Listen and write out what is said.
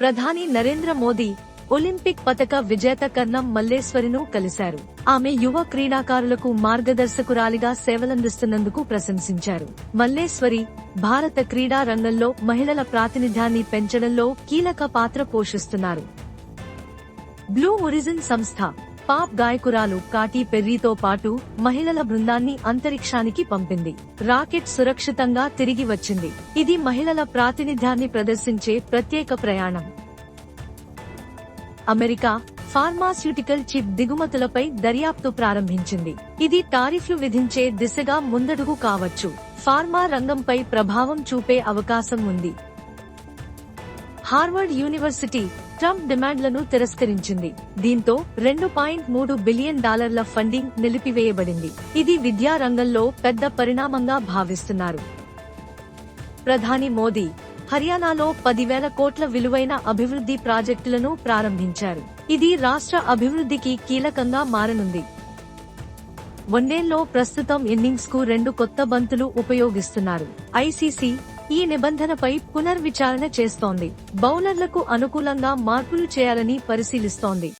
ప్రధాని నరేంద్ర మోదీ ఒలింపిక్ పతక విజేత కర్ణం మల్లేశ్వరిను కలిశారు. ఆమె యువ క్రీడాకారులకు మార్గదర్శకురాలిగా సేవలందిస్తున్నందుకు ప్రశంసించారు. మల్లేశ్వరి భారత క్రీడా రంగంలో మహిళల ప్రాతినిధ్యాన్ని పెంచడంలో కీలక పాత్ర పోషిస్తున్నారు. బ్లూ ఒరిజిన్ సంస్థ పాప్ గాయకురాలు కాటీ పెర్రీతో పాటు మహిళల బృందాన్ని అంతరిక్షానికి పంపింది. రాకెట్ సురక్షితంగా తిరిగి వచ్చింది. ఇది మహిళల ప్రాతినిధ్యాన్ని ప్రదర్శించే ప్రత్యేక ప్రయాణం. అమెరికా ఫార్మాస్యూటికల్ చిప్ దిగుమతులపై దర్యాప్తు ప్రారంభించింది. ఇది టారిఫ్లు విధించే దిశగా ముందడుగు కావచ్చు. ఫార్మా రంగంపై ప్రభావం చూపే అవకాశం ఉంది. హార్వర్డ్ యూనివర్సిటీ ట్రంప్ డిమాండ్లను తిరస్కరించింది. దీంతో రెండు పాయింట్ మూడు బిలియన్ డాలర్ల ఫండింగ్ నిలిపివేయబడింది. ఇది విద్యా రంగంలో పెద్ద పరిణామంగా భావిస్తున్నారు. ప్రధాని మోదీ హర్యానాలో పదివేల కోట్ల విలువైన అభివృద్ధి ప్రాజెక్టులను ప్రారంభించారు. ఇది రాష్ట్ర అభివృద్ధికి కీలకంగా మారనుంది. వన్డేల్లో ప్రస్తుతం ఇన్నింగ్స్కు రెండు కొత్త బంతులు ఉపయోగిస్తున్నారు. ఐసీసీ ఈ నిబంధనపై పునర్విచారణ చేస్తోంది. బౌలర్లకు అనుకూలంగా మార్పులు చేయాలని పరిశీలిస్తోంది.